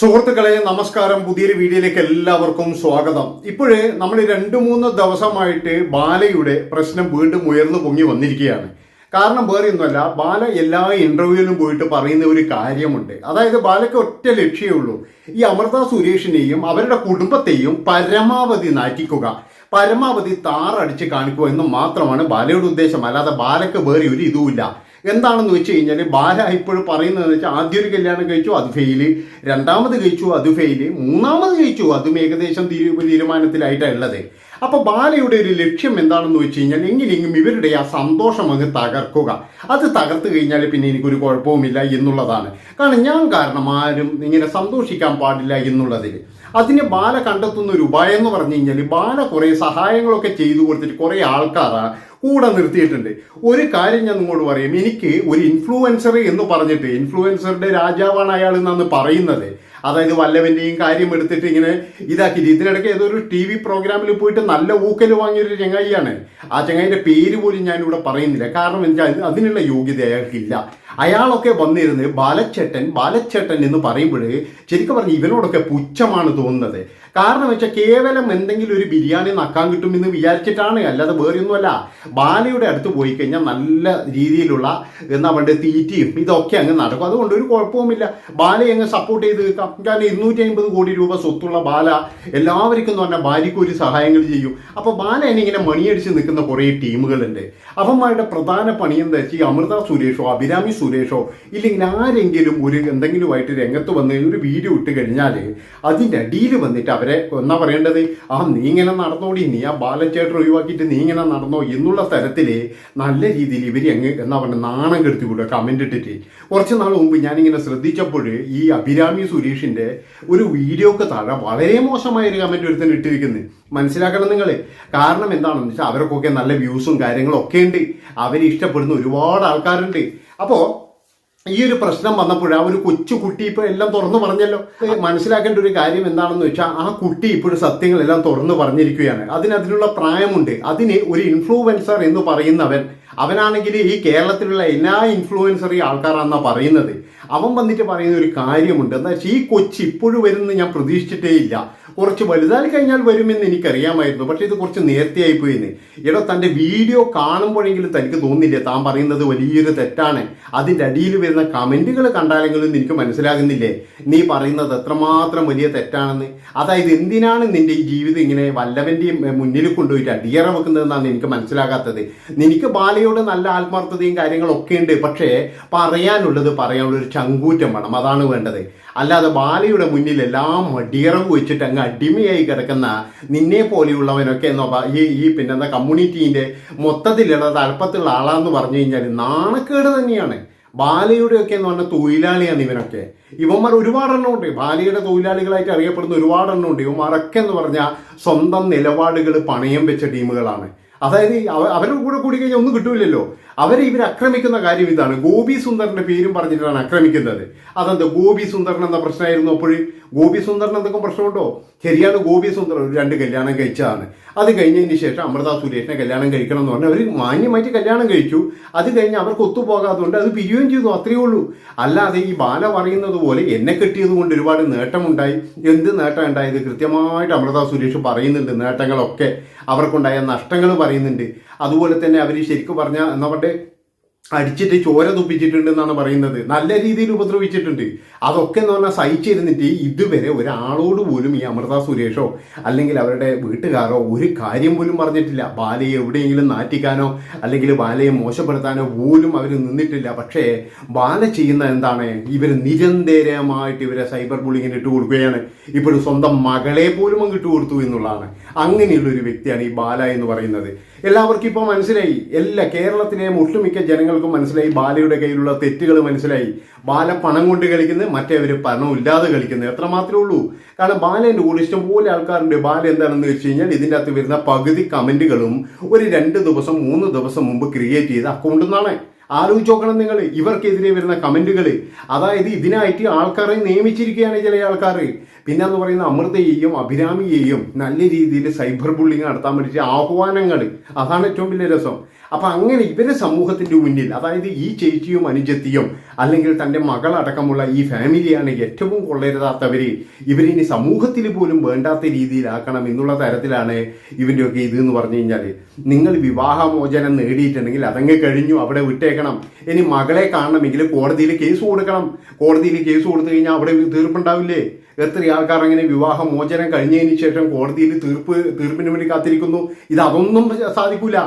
സുഹൃത്തുക്കളെ നമസ്കാരം. പുതിയൊരു വീഡിയോയിലേക്ക് എല്ലാവർക്കും സ്വാഗതം. ഇപ്പോഴേ നമ്മൾ രണ്ട് മൂന്ന് ദിവസമായിട്ട് ബാലയുടെ പ്രശ്നം വീണ്ടും ഉയർന്നു പൊങ്ങി വന്നിരിക്കുകയാണ്. കാരണം വേറെയൊന്നുമല്ല ബാല എല്ലാ ഇന്റർവ്യൂവിലും പോയിട്ട് പറയുന്ന ഒരു കാര്യമുണ്ട്. അതായത് ബാലയ്ക്ക് ഒറ്റ ലക്ഷ്യമേ ഉള്ളൂ. ഈ അമൃത സുരേഷിനെയും അവരുടെ കുടുംബത്തെയും പരമാവധി നാറ്റിക്കുക. പരമാവധി താറടിച്ച് കാണിക്കുക എന്ന് മാത്രമാണ് ബാലയുടെ ഉദ്ദേശം. അല്ലാതെ ബാലയ്ക്ക് വേറെ ഒരു ഇതുമില്ല. എന്താണെന്ന് വെച്ച് കഴിഞ്ഞാൽ ബാല ഇപ്പോഴും പറയുന്നതെന്ന് വെച്ചാൽ ആദ്യം ഒരു കല്യാണം കഴിച്ചു അത് ഫെയിൽ രണ്ടാമത് കഴിച്ചു അത് ഫെയിൽ മൂന്നാമത് കഴിച്ചു അതും ഏകദേശം തീരു തീരുമാനത്തിലായിട്ടാണ് ഉള്ളത് അപ്പൊ ബാലയുടെ ഒരു ലക്ഷ്യം എന്താണെന്ന് വെച്ച് കഴിഞ്ഞാൽ എങ്ങനെയെങ്കിലും ഇവരുടെ ആ സന്തോഷം അങ്ങ് തകർക്കുക. അത് തകർത്ത് കഴിഞ്ഞാൽ പിന്നെ എനിക്കൊരു കുഴപ്പവുമില്ല എന്നുള്ളതാണ്. കാരണം ഞാൻ കാരണം ആരും ഇങ്ങനെ സന്തോഷിക്കാൻ പാടില്ല എന്നുള്ളതിൽ അതിന് ബാല കണ്ടെത്തുന്ന ഒരു ഉപായം എന്ന് പറഞ്ഞു കഴിഞ്ഞാൽ ബാല കുറേ സഹായങ്ങളൊക്കെ ചെയ്തു കൊടുത്തിട്ട് കുറേ ആൾക്കാരാ കൂടെ നിർത്തിയിട്ടുണ്ട്. ഒരു കാര്യം ഞാൻ നിങ്ങളോട് പറയും. എനിക്ക് ഒരു ഇൻഫ്ലുവൻസർ എന്ന് പറഞ്ഞിട്ട് ഇൻഫ്ലുവൻസറുടെ രാജാവാണ് അയാൾ എന്നാണ് പറയുന്നത്. അതായത് വല്ലവന്റെയും കാര്യം എടുത്തിട്ട് ഇങ്ങനെ ഇതാക്കിയിട്ട് ഇതിനിടയ്ക്ക് ഏതൊരു ടി വി പ്രോഗ്രാമിൽ പോയിട്ട് നല്ല ഊക്കൽ വാങ്ങിയൊരു ചങ്ങായിയാണ്. ആ ചങ്ങായിന്റെ പേര് പോലും ഞാനിവിടെ പറയുന്നില്ല. കാരണം എന്താ? അതിനുള്ള യോഗ്യത അയാൾക്കില്ല. അയാളൊക്കെ വന്നിരുന്ന് ബാലച്ചേട്ടൻ ബാലച്ചേട്ടൻ എന്ന് പറയുമ്പോൾ ശരിക്കും പറഞ്ഞ് ഇവനോടൊക്കെ പുച്ഛമാണ് തോന്നുന്നത്. കാരണം വെച്ചാൽ കേവലം എന്തെങ്കിലും ഒരു ബിരിയാണി നക്കാൻ കിട്ടുമെന്ന് വിചാരിച്ചിട്ടാണ് അല്ലാതെ വേറെയൊന്നുമല്ല. ബാലയുടെ അടുത്ത് പോയി കഴിഞ്ഞാൽ നല്ല രീതിയിലുള്ള എന്നാ പറയുക തീറ്റിയും ഇതൊക്കെ അങ്ങ് നടക്കും. അതുകൊണ്ട് ഒരു കുഴപ്പവുമില്ല. ബാലയെ അങ്ങ് സപ്പോർട്ട് ചെയ്ത് നിൽക്കാം. കാരണം ഇരുന്നൂറ്റി അമ്പത് കോടി രൂപ സ്വത്തുള്ള ബാല എല്ലാവർക്കും എന്ന് പറഞ്ഞാൽ ഭാര്യയ്ക്ക് ഒരു സഹായങ്ങൾ ചെയ്യും. അപ്പോൾ ബാല എന്നിങ്ങനെ മണിയടിച്ച് നിൽക്കുന്ന കുറേ ടീമുകളുണ്ട്. അവന്മാരുടെ പ്രധാന പണി എന്താ വെച്ചാൽ അമൃത സുരേഷോ അഭിരാമി സുരേഷോ ഇല്ലെങ്കിൽ ആരെങ്കിലും ഒരു എന്തെങ്കിലുമായിട്ട് രംഗത്ത് വന്ന് ഒരു വീഡിയോ ഇട്ട് കഴിഞ്ഞാൽ അതിന്റെ അടിയിൽ വന്നിട്ട് അവരെ എന്നാ പറയേണ്ടത്? ആ നീ ഇങ്ങനെ നടന്നോടി നീ ആ ബാലച്ചേട്ടൻ ഒഴിവാക്കിയിട്ട് നീ ഇങ്ങനെ നടന്നോ എന്നുള്ള തരത്തിൽ നല്ല രീതിയിൽ ഇവർ അങ്ങ് എന്നാ പറയുക നാണം കെടുത്തി വിടുക കമന്റ് ഇട്ടിട്ട്. കുറച്ച് നാൾ മുമ്പ് ഞാനിങ്ങനെ ശ്രദ്ധിച്ചപ്പോൾ ഈ അഭിരാമി സുരേഷിന്റെ ഒരു വീഡിയോക്ക് താഴെ വളരെ മോശമായ ഒരു കമന്റ് ഒരുത്തൻ ഇട്ടിരിക്കുന്നത് മനസ്സിലാക്കണം നിങ്ങൾ കാരണം എന്താണെന്ന് വെച്ചാൽ അവർക്കൊക്കെ നല്ല വ്യൂസും കാര്യങ്ങളും ഒക്കെ ഉണ്ട്. അവരെ ഇഷ്ടപ്പെടുന്ന ഒരുപാട് ആൾക്കാരുണ്ട്. അപ്പോൾ ഈ ഒരു പ്രശ്നം വന്നപ്പോൾ ആ ഒരു കൊച്ചു കുട്ടി ഇപ്പോൾ എല്ലാം തുറന്നു പറഞ്ഞല്ലോ. മനസ്സിലാക്കേണ്ട ഒരു കാര്യം എന്താണെന്ന് വെച്ചാൽ ആ കുട്ടി ഇപ്പോഴും സത്യങ്ങളെല്ലാം തുറന്നു പറഞ്ഞിരിക്കുകയാണ്. അതിന് അതിനുള്ള പ്രായമുണ്ട്. അതിന് ഒരു ഇൻഫ്ലുവൻസർ എന്ന് പറയുന്നവൻ അവനാണെങ്കിൽ ഈ കേരളത്തിലുള്ള എല്ലാ ഇൻഫ്ലുവൻസറി ആൾക്കാരാണെന്നാണ് പറയുന്നത്. അവൻ വന്നിട്ട് പറയുന്ന ഒരു കാര്യമുണ്ട്. എന്താ വെച്ചാൽ ഈ കൊച്ചി ഇപ്പോഴും വരുമെന്ന് ഞാൻ പ്രതീക്ഷിച്ചിട്ടേ ഇല്ല. കുറച്ച് വലുതായി കഴിഞ്ഞാൽ വരുമെന്ന് എനിക്കറിയാമായിരുന്നു. പക്ഷെ ഇത് കുറച്ച് നേരത്തെ ആയിപ്പോയിന്ന് എടോ തന്റെ വീഡിയോ കാണുമ്പോഴെങ്കിലും തനിക്ക് തോന്നില്ല? താൻ പറയുന്നത് വലിയൊരു തെറ്റാണ്. അതിന്റെ അടിയിൽ വരുന്ന കമന്റുകൾ കണ്ടാലെങ്കിലും എനിക്ക് മനസ്സിലാകുന്നില്ലേ? നീ പറയുന്നത് എത്രമാത്രം വലിയ തെറ്റാണെന്ന്. അതായത് എന്തിനാണ് നിന്റെ ഈ ജീവിതം ഇങ്ങനെ വല്ലവന്റെയും മുന്നിൽ കൊണ്ടുപോയിട്ട് അടിയറ വെക്കുന്നതെന്നാണ് എനിക്ക് മനസ്സിലാകാത്തത്. നിനക്ക് ബാലയോട് നല്ല ആത്മാർത്ഥതയും കാര്യങ്ങളൊക്കെ ഉണ്ട്. പക്ഷേ പറയാനുള്ളത് പറയാനുള്ള ഒരു ചങ്കൂറ്റം വേണം. അതാണ് വേണ്ടത്. അല്ലാതെ ബാലയുടെ മുന്നിൽ എല്ലാം അടിയറവ് വെച്ചിട്ട് അങ്ങ് അടിമയായി കിടക്കുന്ന നിന്നെ പോലെയുള്ളവനൊക്കെ എന്നോ ഈ ഈ ഈ പിന്നെന്താ കമ്മ്യൂണിറ്റീന്റെ മൊത്തത്തിലുള്ള തലപ്പത്തുള്ള ആളാന്ന് പറഞ്ഞു കഴിഞ്ഞാൽ നാണക്കേട് തന്നെയാണ്. ബാലയുടെ ഒക്കെ എന്ന് പറഞ്ഞാൽ തൊഴിലാളിയാണ് ഇവനൊക്കെ. ഇവന്മാർ ഒരുപാടെണ്ണം ഉണ്ട് ബാലയുടെ തൊഴിലാളികളായിട്ട് അറിയപ്പെടുന്ന ഒരുപാടെണ്ണം ഉണ്ട് ഇവന്മാരൊക്കെ എന്ന് പറഞ്ഞാൽ സ്വന്തം നിലപാടുകൾ പണയം വെച്ച ടീമുകളാണ്. അതായത് അവരുടെ കൂടെ കൂടി കഴിഞ്ഞാൽ ഒന്നും കിട്ടൂലല്ലോ അവരെ ഇവർ ആക്രമിക്കുന്ന കാര്യം ഇതാണ്. ഗോപി സുന്ദറിന്റെ പേരും പറഞ്ഞിട്ടാണ് ആക്രമിക്കുന്നത്. അതെന്താ? ഗോപി സുന്ദരൻ എന്ന പ്രശ്നമായിരുന്നു അപ്പോൾ ഗോപി സുന്ദരൻ എന്തൊക്കെ പ്രശ്നമുണ്ടോ? ശരിയാണ് ഗോപി സുന്ദരൻ ഒരു രണ്ട് കല്യാണം കഴിച്ചതാണ്. അത് കഴിഞ്ഞതിന് ശേഷം അമൃത സുരേഷിനെ കല്യാണം കഴിക്കണം എന്ന് പറഞ്ഞാൽ അവർ മാന്യമായിട്ട് കല്യാണം കഴിച്ചു. അത് കഴിഞ്ഞ് അവർക്ക് ഒത്തുപോകാത്തതുകൊണ്ട് അത് പിരിയുകയും ചെയ്തു അത്രയേ ഉള്ളൂ. അല്ലാതെ ഈ ബാല പറയുന്നത് പോലെ എന്നെ കെട്ടിയത് കൊണ്ട് ഒരുപാട് നേട്ടമുണ്ടായി. എന്ത് നേട്ടം ഉണ്ടായത്? കൃത്യമായിട്ട് അമൃത സുരേഷ് പറയുന്നുണ്ട് നേട്ടങ്ങളൊക്കെ. അവർക്കുണ്ടായ നഷ്ടങ്ങൾ പറയുന്നുണ്ട്. അതുപോലെ തന്നെ അവർ ശരിക്കും പറഞ്ഞാൽ എന്താ പറയുക അടിച്ചിട്ട് ചോര തുപ്പിച്ചിട്ടുണ്ട് എന്നാണ് പറയുന്നത്. നല്ല രീതിയിൽ ഉപദ്രവിച്ചിട്ടുണ്ട്. അതൊക്കെ എന്ന് പറഞ്ഞാൽ സഹിച്ചിരുന്നിട്ട് ഇതുവരെ ഒരാളോട് പോലും ഈ അമൃത സുരേഷോ അല്ലെങ്കിൽ അവരുടെ വീട്ടുകാരോ ഒരു കാര്യം പോലും പറഞ്ഞിട്ടില്ല. ബാലയെ എവിടെയെങ്കിലും നാറ്റിക്കാനോ അല്ലെങ്കിൽ ബാലയെ മോശപ്പെടുത്താനോ പോലും അവർ നിന്നിട്ടില്ല. പക്ഷേ ബാല ചെയ്യുന്ന എന്താണ്? ഇവർ നിരന്തരമായിട്ട് ഇവരെ സൈബർ ബുള്ളിങ്ങിന് ഇട്ട് കൊടുക്കുകയാണ്. ഇപ്പോഴും സ്വന്തം മകളെ പോലും അങ്ങ് ഇട്ട് കൊടുത്തു എന്നുള്ളതാണ്. അങ്ങനെയുള്ളൊരു വ്യക്തിയാണ് ഈ ബാല എന്ന് പറയുന്നത്. എല്ലാവർക്കും ഇപ്പോൾ മനസ്സിലായി. എല്ലാ കേരളത്തിലെ ഒട്ടുമിക്ക ജനങ്ങൾക്കും മനസ്സിലായി. ബാലയുടെ കയ്യിലുള്ള തെറ്റുകൾ മനസ്സിലായി. ബാല പണം കൊണ്ട് കളിക്കുന്നത് മറ്റേവർ പണം ഇല്ലാതെ കളിക്കുന്നത് എത്ര മാത്രമേ ഉള്ളൂ. കാരണം ബാലേന്റെ കൂടെ ഇഷ്ടംപോലെ ആൾക്കാരുണ്ട്. ബാല എന്താണെന്ന് വെച്ച് കഴിഞ്ഞാൽ ഇതിന്റെ അകത്ത് വരുന്ന പകുതി കമന്റുകളും ഒരു രണ്ട് ദിവസം മൂന്ന് ദിവസം മുമ്പ് ക്രിയേറ്റ് ചെയ്ത അക്കൗണ്ടിൽ നിന്നാണ് ആലോചിച്ച് നോക്കണം നിങ്ങൾ. ഇവർക്കെതിരെ വരുന്ന കമന്റുകൾ അതായത് ഇതിനായിട്ട് ആൾക്കാരെ നിയമിച്ചിരിക്കുകയാണ് ചില ആൾക്കാർ പിന്നെ എന്ന് പറയുന്ന അമൃതയെയും അഭിരാമിയെയും നല്ല രീതിയിൽ സൈബർ ബുള്ളിങ് നടത്താൻ വേണ്ടിയിട്ട് ആഹ്വാനങ്ങൾ. അതാണ് ഏറ്റവും വലിയ രസം. അപ്പൊ അങ്ങനെ ഇവരെ സമൂഹത്തിന്റെ മുന്നിൽ അതായത് ഈ ചേച്ചിയും അനുജത്തിയും അല്ലെങ്കിൽ തന്റെ മകളടക്കമുള്ള ഈ ഫാമിലിയാണ് ഏറ്റവും കൊള്ളരുതാത്തവര് ഇവരിനി സമൂഹത്തിൽ പോലും വേണ്ടാത്ത രീതിയിലാക്കണം എന്നുള്ള തരത്തിലാണ് ഇവന്റെയൊക്കെ ഇത് എന്ന് പറഞ്ഞു കഴിഞ്ഞാൽ നിങ്ങൾ വിവാഹമോചനം നേടിയിട്ടുണ്ടെങ്കിൽ അതങ്ങ് കഴിഞ്ഞു അവിടെ വിട്ടേക്കണം. ഇനി മകളെ കാണണമെങ്കിൽ കോടതിയിൽ കേസ് കൊടുക്കണം. കോടതിയിൽ കേസ് കൊടുത്തു കഴിഞ്ഞാൽ അവിടെ തീർപ്പുണ്ടാവില്ലേ? എത്ര ആൾക്കാർ അങ്ങനെ വിവാഹമോചനം കഴിഞ്ഞതിന് ശേഷം കോടതിയിൽ തീർപ്പ് തീർപ്പിന് വേണ്ടി കാത്തിരിക്കുന്നു? ഇത് അതൊന്നും സാധിക്കൂല.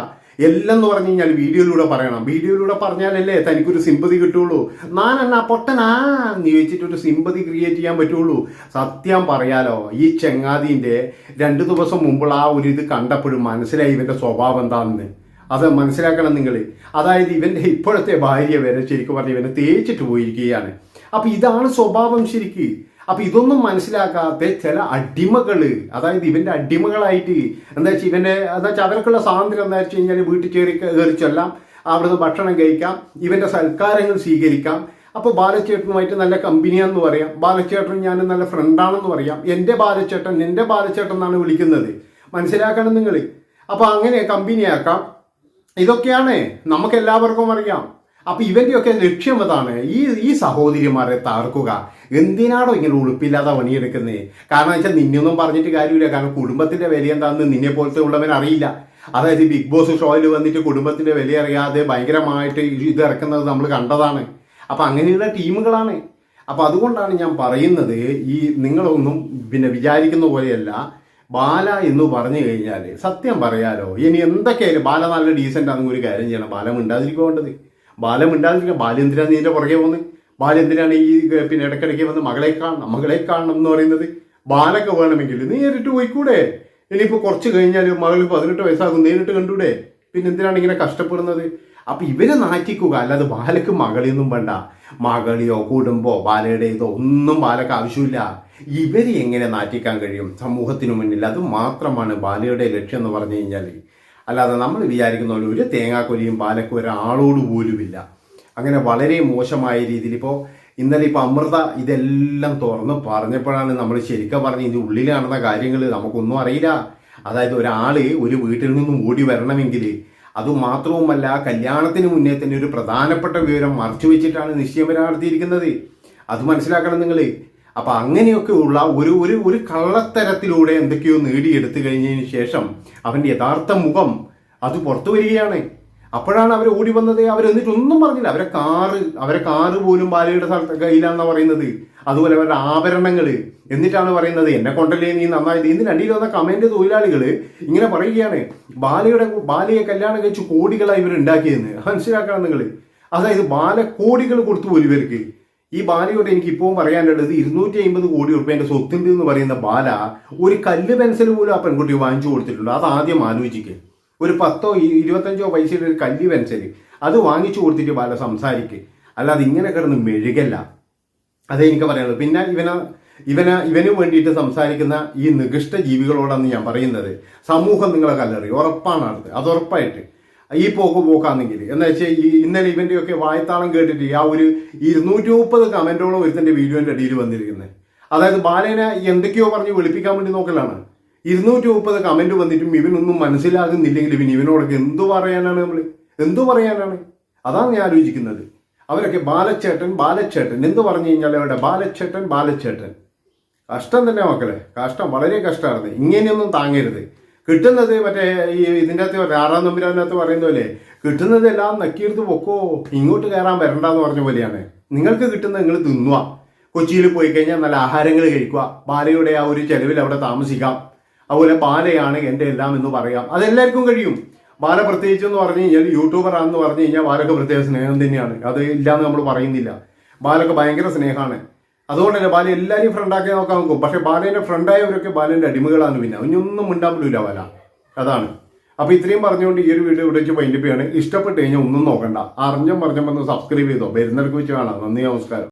എല്ലാം എന്ന് പറഞ്ഞു കഴിഞ്ഞാൽ വീഡിയോയിലൂടെ പറയണം. വീഡിയോയിലൂടെ പറഞ്ഞാലല്ലേ തനിക്കൊരു സിമ്പതി കിട്ടുള്ളൂ. നാനെന്നാ പൊട്ടനാ എന്ന് ചോദിച്ചിട്ട് ഒരു സിമ്പതി ക്രിയേറ്റ് ചെയ്യാൻ പറ്റുള്ളൂ. സത്യം പറയാലോ ഈ ചെങ്ങാതിന്റെ രണ്ട് ദിവസം മുമ്പുള്ള ആ ഒരു ഇത് കണ്ടപ്പോഴും മനസ്സിലായി ഇവന്റെ സ്വഭാവം എന്താണെന്ന്. അത് മനസ്സിലാക്കണം നിങ്ങൾ അതായത് ഇവന്റെ ഇപ്പോഴത്തെ ഭാര്യ വരെ ശരിക്കും പറഞ്ഞ് ഇവനെ തേച്ചിട്ട് പോയിരിക്കുകയാണ്. അപ്പൊ ഇതാണ് സ്വഭാവം ശരിക്ക്. അപ്പൊ ഇതൊന്നും മനസ്സിലാക്കാത്ത ചില അടിമകൾ അതായത് ഇവന്റെ അടിമകളായിട്ട് എന്താ വെച്ചാൽ ഇവന്റെ എന്താ വെച്ചാൽ അവർക്കുള്ള സ്വാതന്ത്ര്യം എന്താ വെച്ച് കഴിഞ്ഞാൽ വീട്ടിൽ കയറി കയറി ചൊല്ലാം അവിടുന്ന് ഭക്ഷണം കഴിക്കാം ഇവന്റെ സൽക്കാരങ്ങൾ സ്വീകരിക്കാം. അപ്പൊ ബാലച്ചേട്ടനുമായിട്ട് നല്ല കമ്പനിയാന്ന് പറയാം. ബാലച്ചേട്ടൻ ഞാൻ നല്ല ഫ്രണ്ടാണെന്ന് പറയാം. എന്റെ ബാലച്ചേട്ടൻ എന്റെ ബാലച്ചേട്ടൻ എന്നാണ് വിളിക്കുന്നത്. മനസ്സിലാക്കണം നിങ്ങൾ അപ്പൊ അങ്ങനെ കമ്പനിയാക്കാം. ഇതൊക്കെയാണ്. നമുക്ക് എല്ലാവർക്കും അറിയാം. അപ്പൊ ഇവന്റെയൊക്കെ ലക്ഷ്യം അതാണ് ഈ ഈ സഹോദരിമാരെ തകർക്കുക. എന്തിനാണോ ഇങ്ങനെ ഉളുപ്പില്ലാതെ പണിയെടുക്കുന്നത് കാരണം വെച്ചാൽ നിന്നൊന്നും പറഞ്ഞിട്ട് കാര്യമില്ല. കാരണം കുടുംബത്തിന്റെ വില എന്താണെന്ന് നിന്നെ പോലത്തെ ഉള്ളവൻ അറിയില്ല. അതായത് ബിഗ് ബോസ് ഷോയിൽ വന്നിട്ട് കുടുംബത്തിന്റെ വില അറിയാതെ ഭയങ്കരമായിട്ട് ഇത് ഇറക്കുന്നത് നമ്മൾ കണ്ടതാണ്. അപ്പൊ അങ്ങനെയുള്ള ടീമുകളാണ്. അപ്പൊ അതുകൊണ്ടാണ് ഞാൻ പറയുന്നത് ഈ നിങ്ങളൊന്നും പിന്നെ വിചാരിക്കുന്ന പോലെയല്ല. ബാല എന്ന് പറഞ്ഞു കഴിഞ്ഞാൽ സത്യം പറയാലോ ഇനി എന്തൊക്കെയായാലും ബാല നല്ല ഡീസന്റ് ആണെങ്കിൽ ഒരു കാര്യം ചെയ്യണം. ബാല മിണ്ടാതിരിക്കേണ്ടത് ബാല ഉണ്ടാകുന്നില്ല ബാല്യം എന്തിനാണ് നീന്റെ പുറകെ പോകുന്നത് ബാല്യം എന്തിനാണ് ഈ പിന്നെ ഇടയ്ക്കിടയ്ക്ക് വന്ന് മകളെ കാണണം മകളെ കാണണം എന്ന് പറയുന്നത്. ബാലൊക്കെ വേണമെങ്കിൽ. നേരിട്ട് പോയിക്കൂടെ? ഇനിയിപ്പോൾ കുറച്ച് കഴിഞ്ഞാൽ മകൾ പതിനെട്ട് വയസ്സാകും നേരിട്ട് കണ്ടൂടെ? പിന്നെ എന്തിനാണ് ഇങ്ങനെ കഷ്ടപ്പെടുന്നത്? അപ്പം ഇവരെ നാറ്റിക്കുക. അല്ലാതെ ബാലക്ക് മകളിയൊന്നും വേണ്ട. മകളിയോ കുടുംബോ ബാലയുടെ ഇതോ ഒന്നും ബാലക്ക് ആവശ്യമില്ല. ഇവരെ എങ്ങനെ നാറ്റിക്കാൻ കഴിയും? സമൂഹത്തിനു മുന്നിൽ അത് മാത്രമാണ് ബാലയുടെ ലക്ഷ്യം എന്ന് പറഞ്ഞു കഴിഞ്ഞാൽ അല്ലാതെ നമ്മൾ വിചാരിക്കുന്ന പോലെ ഒരു തേങ്ങാക്കൊലിയും പാലക്കും ഒരാളോട് പോലുമില്ല. അങ്ങനെ വളരെ മോശമായ രീതിയിൽ ഇപ്പോൾ ഇന്നലെ ഇപ്പോൾ അമൃത ഇതെല്ലാം തുറന്ന് പറഞ്ഞപ്പോഴാണ് നമ്മൾ ശരിക്കും പറഞ്ഞ് ഇത് ഉള്ളിൽ നടന്ന കാര്യങ്ങൾ നമുക്കൊന്നും അറിയില്ല. അതായത് ഒരാൾ ഒരു വീട്ടിൽ നിന്നും ഓടി വരണമെങ്കിൽ അതുമാത്രവുമല്ല കല്യാണത്തിന് മുന്നേ തന്നെ ഒരു പ്രധാനപ്പെട്ട വിവരം മറച്ചു വെച്ചിട്ടാണ് നിശ്ചയം നടത്തിയിരിക്കുന്നത്. അത് മനസ്സിലാക്കണം നിങ്ങൾ. അപ്പൊ അങ്ങനെയൊക്കെ ഉള്ള ഒരു ഒരു ഒരു കള്ളത്തരത്തിലൂടെ എന്തൊക്കെയോ നേടിയെടുത്തു കഴിഞ്ഞതിന് ശേഷം അവന്റെ യഥാർത്ഥ മുഖം അത് പുറത്തു വരികയാണ്. അപ്പോഴാണ് അവർ ഓടി വന്നത്. അവരെന്നിട്ടൊന്നും പറഞ്ഞില്ല. അവരെ കാറ് അവരെ കാറ് പോലും ബാലയുടെ സ്ഥലത്ത് കയ്യിലാണെന്നാ പറയുന്നത്. അതുപോലെ അവരുടെ ആഭരണങ്ങൾ എന്നിട്ടാണ് പറയുന്നത് എന്നെ കൊണ്ടല്ലേ നീ നന്നായത്? ഇന്ന് അടിയിൽ വന്ന കമന്റ് തൊഴിലാളികൾ ഇങ്ങനെ പറയുകയാണ്. ബാലയുടെ ബാലയെ കല്യാണം കഴിച്ച് കോടികളായി ഇവർ ഉണ്ടാക്കിയെന്ന് മനസ്സിലാക്കണം നിങ്ങൾ അതായത് ബാല കോടികൾ കൊടുത്തു പോലും ഇവർക്ക് ഈ ബാലയോട് എനിക്ക് ഇപ്പോഴും പറയാനുള്ളത് ഇരുന്നൂറ്റി അമ്പത് കോടി റുപ്യന്റെ സ്വത്തുണ്ട് എന്ന് പറയുന്ന ബാല ഒരു കല്ല് പെൻസിൽ പോലും ആ പെൺകുട്ടി വാങ്ങിച്ചു കൊടുത്തിട്ടുണ്ട്. അത് ആദ്യം ആലോചിക്കുക ഒരു പത്തോ ഇരുപത്തഞ്ചോ പൈസയുടെ ഒരു കല്ല് പെൻസിൽ അത് വാങ്ങിച്ചു കൊടുത്തിട്ട് ബാല സംസാരിക്കുക അല്ലാതെ ഇങ്ങനെ കിടന്ന് മെഴുകല്ല. അതേ എനിക്ക് പറയാനുള്ളത് പിന്നെ ഇവന ഇവന ഇവന് വേണ്ടിയിട്ട് സംസാരിക്കുന്ന ഈ നികൃഷ്ട ജീവികളോടാണ് ഞാൻ പറയുന്നത്. സമൂഹം നിങ്ങളെ കല്ലെറി ഉറപ്പാണ് അത്. അത് ഉറപ്പായിട്ട്. ഈ പോക്ക് പോക്കാണെങ്കിൽ എന്ന് വെച്ചാൽ ഈ ഇന്നലെ ഇവന്റെ ഒക്കെ വായത്താളം കേട്ടിട്ട് ആ ഒരു ഇരുന്നൂറ്റി മുപ്പത് കമന്റോളം ഒരുത്തന്റെ വീഡിയോന്റെ അടിയിൽ വന്നിരിക്കുന്നത് അതായത് ബാലേനെ എന്തൊക്കെയോ പറഞ്ഞ് വെളുപ്പിക്കാൻ വേണ്ടി നോക്കലാണ്. ഇരുന്നൂറ്റി മുപ്പത് കമന്റ് വന്നിട്ടും ഇവനൊന്നും മനസ്സിലാകുന്നില്ലെങ്കിൽ ഇവൻ ഇവനോടൊക്കെ എന്തു പറയാനാണ് നമ്മൾ എന്തു പറയാനാണ്? അതാണ് ഞാൻ ആലോചിക്കുന്നത്. അവരൊക്കെ ബാലച്ചേട്ടൻ ബാലച്ചേട്ടൻ എന്ത് പറഞ്ഞു കഴിഞ്ഞാൽ അവിടെ ബാലച്ചേട്ടൻ ബാലച്ചേട്ടൻ. കഷ്ടം തന്നെ മക്കളെ കഷ്ടം വളരെ കഷ്ടമാണ് ഇങ്ങനെയൊന്നും താങ്ങരുത്. കിട്ടുന്നത് മറ്റേ ഈ ഇതിന്റെ അകത്ത് ആറാം നമ്പുരാനകത്ത് പറയുന്ന പോലെ കിട്ടുന്നത് എല്ലാം നക്കിയെടുത്ത് പൊക്കോ ഇങ്ങോട്ട് കയറാൻ വരണ്ടെന്ന് പറഞ്ഞ പോലെയാണ്. നിങ്ങൾക്ക് കിട്ടുന്നത് നിങ്ങൾ തിന്നുക കൊച്ചിയിൽ പോയി കഴിഞ്ഞാൽ നല്ല ആഹാരങ്ങൾ കഴിക്കുക. ബാലയുടെ ആ ഒരു ചെലവിൽ അവിടെ താമസിക്കാം. അതുപോലെ ബാലയാണ് എന്റെ എല്ലാം എന്ന് പറയാം. അതെല്ലാവർക്കും കഴിയും. ബാല പ്രത്യേകിച്ച് എന്ന് പറഞ്ഞു കഴിഞ്ഞാൽ യൂട്യൂബർ ആണെന്ന് പറഞ്ഞു കഴിഞ്ഞാൽ ബാലക്ക് പ്രത്യേക സ്നേഹം തന്നെയാണ്. അത് ഇല്ലാന്ന് നമ്മൾ പറയുന്നില്ല. ബാലക്ക് ഭയങ്കര സ്നേഹമാണ്. അതുകൊണ്ട് തന്നെ ബാല എല്ലാവരെയും ഫ്രണ്ടാക്കി നോക്കാൻ നോക്കും. പക്ഷെ ബാലേന്റെ ഫ്രണ്ടായവരൊക്കെ ബാലന്റെ അടിമകളാണ് പിന്നെ. അവനൊന്നും ഉണ്ടാവില്ല ബാല. അതാണ്. അപ്പോൾ ഇത്രയും പറഞ്ഞുകൊണ്ട് ഈ ഒരു വീഡിയോ ഇവിടെ വെച്ച് ചെയ്യാണ് ഇഷ്ടപ്പെട്ട് കഴിഞ്ഞാൽ ഒന്നും നോക്കണ്ട. അറിഞ്ഞും പറഞ്ഞും വന്ന് സബ്സ്ക്രൈബ് ചെയ്തോ. വരുന്നിടക്ക് വെച്ച് കാണാം. നന്ദി നമസ്കാരം.